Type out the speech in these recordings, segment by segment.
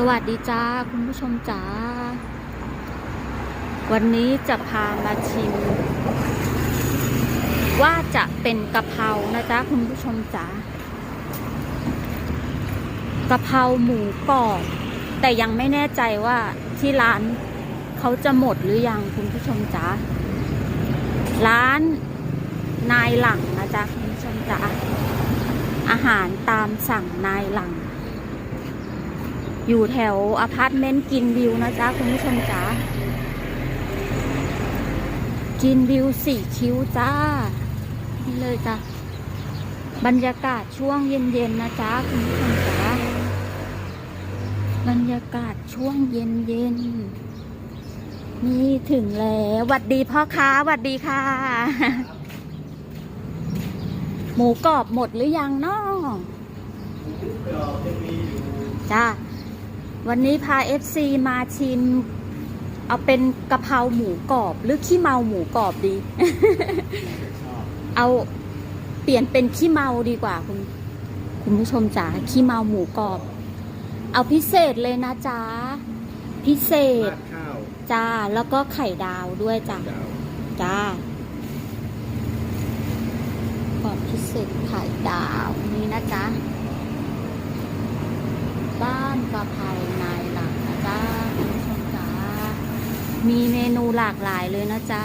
สวัสดีจ้า คุณผู้ชมจ๋าวันนี้จะพามาชิม ว่าจะเป็นกะเพรานะจ๊ะ คุณผู้ชมจ๋ากะเพราหมูกรอบแต่ยังไม่แน่ใจว่าที่ร้านเขาจะหมดหรือยังคุณผู้ชมจ๋าร้านนายหลังนะจ๊ะคุณผู้ชมจ๋าอาหารตามสั่งนายหลัง อยู่แถวอพาร์ตเมนต์กินวิวนะจ๊ะ คุณผู้ชมจ๋ากินวิวสี่คิ้วจ้า นี่เลยจ้ะ บรรยากาศช่วงเย็นๆนะจ๊ะ คุณผู้ชมจ๋าบรรยากาศช่วงเย็นๆนี่ถึงแล้วหวัดดีพ่อค้าหวัดดีค่ะ หมูกรอบหมดหรือยังน้องจ้า วันนี้พา FC มาชิม เอาเป็นกะเพราหมูกรอบ หรือขี้เมาหมูกรอบดี เอาเปลี่ยนเป็นขี้เมาดีกว่าคุณคุณผู้ชมจ๋าขี้เมาหมูกรอบ เอาพิเศษเลยนะจ๊ะพิเศษราดข้าวจ้าแล้วก็ไข่ดาวด้วยจ้ะดาวจ้ากรอบพิเศษไข่ดาวนี่นะจ๊ะ บ้านกะเพรานหลังนะจ๊ะคุณผู้ชมจ๋ามีเมนูหลากหลายเลยนะจ๊ะ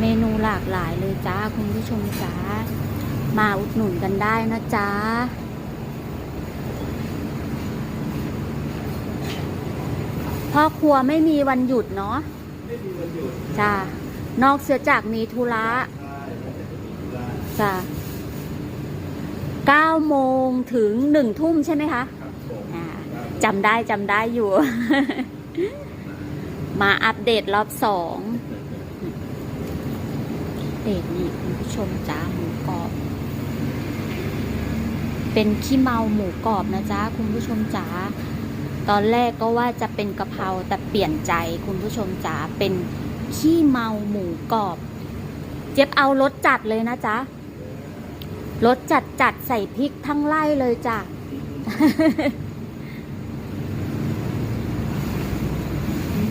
เมนูหลากหลายเลยจ้าคุณผู้ชมจ๋ามาอุดหนุนกันได้นะจ๊ะพ่อครัวไม่มีวันหยุดเนาะ จ้านอกเสียจากมีธุระใช่มันจะเป็นธุระจ้าเก้าโมงถึงหนึ่งทุ่มใช่ไหมคะจำได้จำได้อยู่ มาอัปเดตรอบสองเดตนี่คุณผู้ชมจ้าหมูกรอบ เป็นขี้เมาหมูกรอบนะจ๊ะคุณผู้ชมจ๋า ตอนแรกก็ว่าจะเป็นกะเพราแต่เปลี่ยนใจคุณผู้ชมจ๋าเป็นขี้เมาหมูกรอบ เจี๊ยบเอารสจัดเลยนะจ๊ะรสจัดจัดใส่พริกทั้งไล่เลยจ้ะ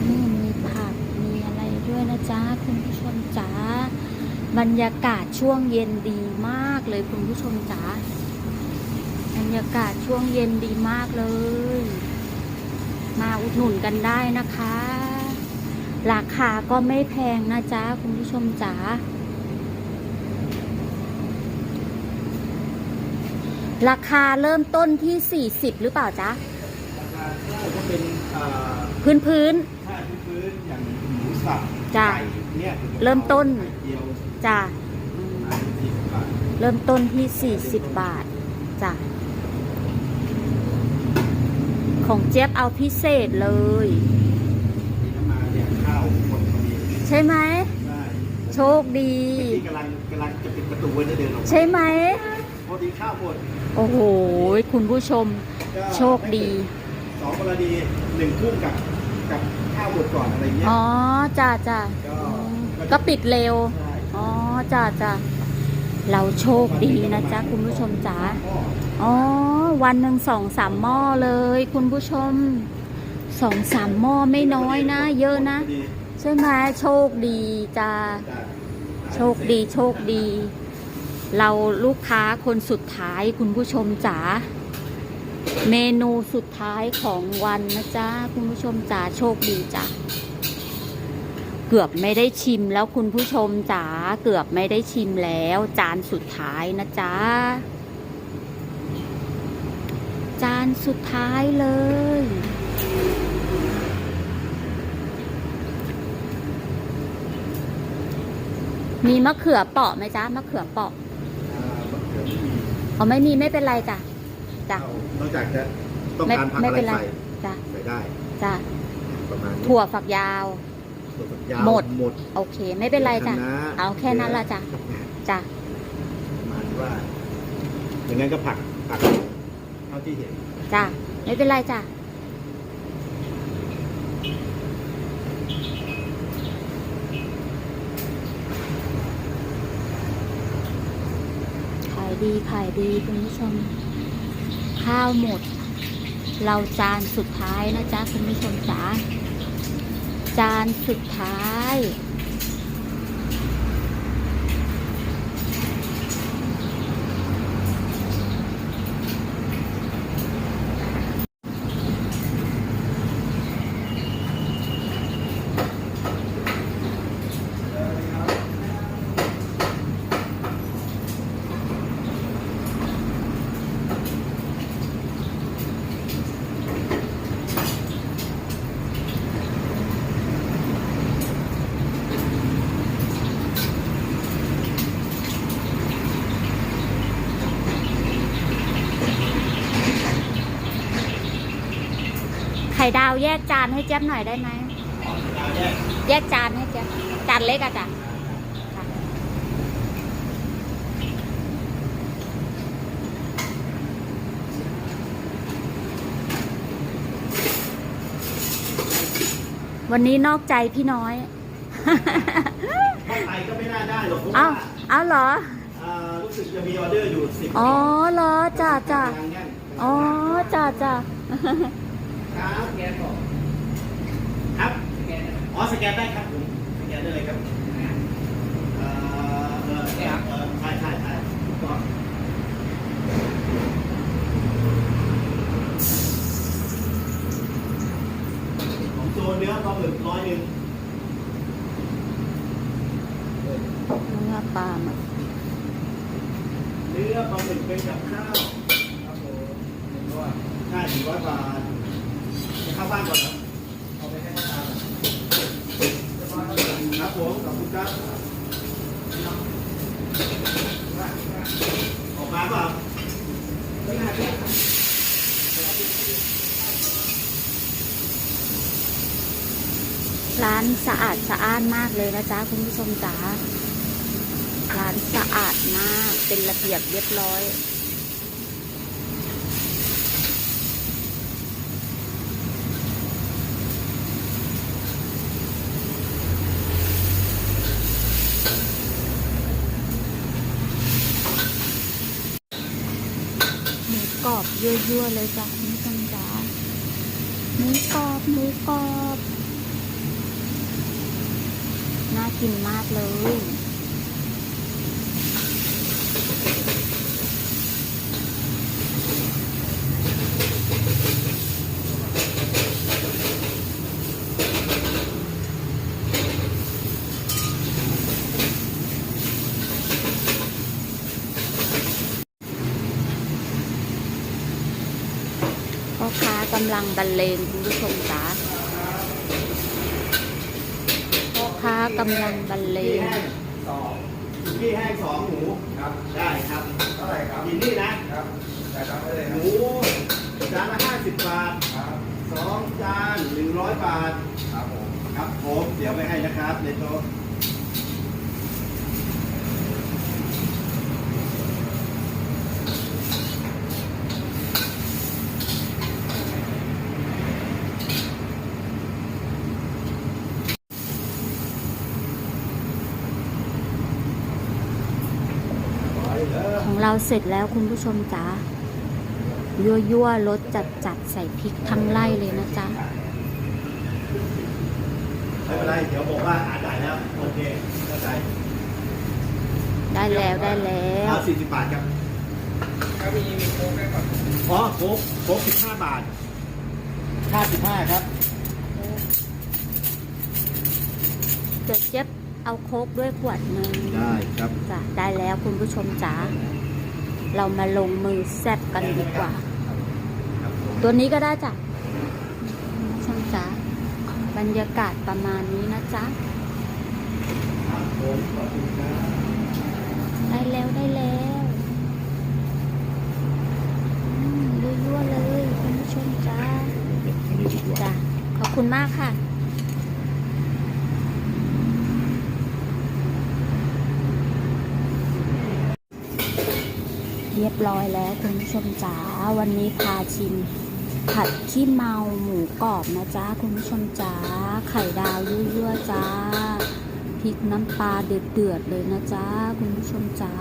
มีผักมีอะไรด้วยนะจ๊ะคุณผู้ชมจ๋าบรรยากาศช่วงเย็นดีมากเลยคุณผู้ชมจ๋าบรรยากาศช่วงเย็นดีมากเลย ดหนุนกันได้นะคะ ราคาก็ไม่แพงนะจ๊ะ คุณผู้ชมจ๋าราคาเริ่มต้นที่ 40 หรือเปล่าจ๊ะ ราคาข้าวก็เป็นอ่าพื้นพื้นข้าวพื้นๆอย่างหมูสับจ้ะไก่เนี่ยคือเริ่มต้นไข่เจียวๆจ้ะอืมมาที่สิบบาทเริ่มต้นที่ 40 บาทจ้ะ ของเจี๊ยบเอาพิเศษเลยที่น้ำมาเนี่ยข้าวคนพอดีใช่ไหมได้โชคดีที่กำลังกำลังจะปิดประตูไว้จะเดินออกมาใช่ไหมพอดีข้าวหมดโอ้โห คุณผู้ชมก็โชคดีสองกรณีหนึ่งทุ่มกับกับข้าวหมดก่อนอะไรเงี้ยอ๋อจ้าจ้าก็ก็ปิดเร็วใช่อ๋อจ้าจ้าเราโชคดีนะจ๊ะคุณผู้ชมจ๋า อ๋อ วันหนึ่งสองสามหม้อเลย คุณผู้ชมสองสามหม้อไม่น้อยนะ เยอะนะ ใช่ไหมโชคดีจ้าโชคดีโชคดี เราลูกค้าคนสุดท้ายคุณผู้ชมจ๋าเมนูสุดท้ายของวันนะจ๊ะคุณผู้ชมจ๋าโชคดีจ้ะเกือบไม่ได้ชิมแล้วคุณผู้ชมจ๋าเกือบไม่ได้ชิมแล้ว จานสุดท้ายนะจ๊ะ จานสุดท้ายเลย มีมะเขือเปาะไหมจ๊ะมะเขือเปาะอ๋อไม่มีไม่เป็นไรจ้ะจ้ะนอกจากจะต้องไม่การผักไม่อะไรเป็นไรใส่จ้ะใส่ได้จ้ะประมาณนี้ถั่วฝักยาวถั่วฝักยาวหมดหมดโอเค ไม่เป็นไรจ้ะคณเอาแค่นั้นละจ้ะจ้ะประมาณว่าอย่างนั้นก็ผักผัก ท่าที่เห็นจ้ะไม่เป็นไรจ้ะขายดีขายดีคุณผู้ชม ข้าวหมด เราจานสุดท้ายนะจ๊ะคุณผู้ชมจ้าจานสุดท้าย ข่ดาวแยกจานให้เจ๊ยบหน่อยได้ไหม แยกจานให้เจ๊ยบจานเล็กอะจ้ะค่ะวันนี้นอกใจพี่น้อยถ้าไปก็ไม่น่าได้หรอกเพราะเอ้าว่าเอ้าเหรออ่ารู้สึกจะมีออเดอร์อยู่สิบอ๋อเหรอจ้าจ้าอ๋อจ้าจ้า ครับสแกนบอกครับอ๋อสแกนได้ครับผมสแกนได้เลยครับเอ่อเออเออเออใช่ใช่ใช่ถูกต้องของโจนเนื้อปลาหมึกร้อยหนึ่งเนื้อปลาหมึกเนื้อปลาหมึกเป็นกับข้าวครับผมหนึ่งร้อยใช่หนึ่งร้อยบาทจะ เข้าบ้านก่อนเอเอาไปให้พ่อตาครับผมขอบคุณครับออกมาเปล่าไม่น่าร้านสะอาดสะอ้านมากเลยนะจ๊ะคุณผู้ชมจ๋าร้านสะอาดมากเป็นระเบียบเรียบร้อย กรอบยั่วๆเลยจ้ะคุณผู้ชมจ๋าหมูกรอบหมูกรอบน่ากินมากเลยำลังบรรเลงคุณผู้ชมจ๋าพ่อค้ากำลังบรรเลพี่งแห้งสองพี่แห้งสองหมูครับได้ครับเท่าไหร่ครับกินนี่นะครับแต่ทำไปเลยหครับมูจานละห้าสิบบาทครับสองจานหนึ่งร้อยบาทครับผมครับผมเดี๋ยวไปให้นะครับในโต๊ะ เราเสร็จแล้วคุณผู้ชมจ๋ายั่วยั่วๆรสจัดจัดๆใส่พริกทั้งไล่เลยนะจ๊ะไม่เป็นไรเดี๋ยวบอกว่าหาจ่ายแล้วโอเคเข้าใจได้แล้วได้แล้วเอาสี่สิบบาทครับถ้ามีมีโค้กได้ก่อนอ๋อโค้กโค้กสิบห้าบาทห้าสิบห้าครับเดี๋ยวเจ๊บเอาโค้กด้วยขวดหนึ่งได้ครับจ้ะได้แล้วคุณผู้ชมจ๋า เรามาลงมือแซบกันดีกว่า ตัวนี้ก็ได้จ้ะคุณผู้ชมจ๋าบรรยากาศประมาณนี้นะจ๊ะ ได้แล้วได้แล้วอืมยั่วๆเลยคุณผู้ชมจ้าอันนี้ดีกว่าจ้ะขอบคุณมากค่ะ ร้อยแล้วคุณผู้ชมจ๋าวันนี้พาชิมผัดขี้เมาหมูกรอบนะจ๊ะคุณผู้ชมจ๋าไข่ดาวยั่วๆจ้าพริกน้ำปลาเดือดๆเลยนะจ๊ะคุณผู้ชมจ๋า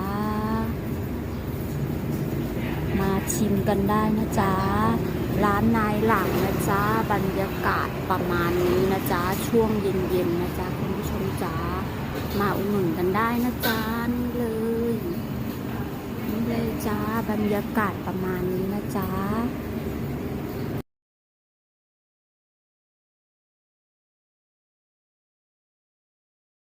มาชิมกันได้นะจ๊ะร้านนายหลังนะจ๊ะบรรยากาศประมาณนี้นะจ๊ะช่วงเย็นๆนะจ๊ะคุณผู้ชมจ๋ามาอุดหนุกันได้นะจ๊ะ เลยจ้า บรรยากาศประมาณนี้นะจ้า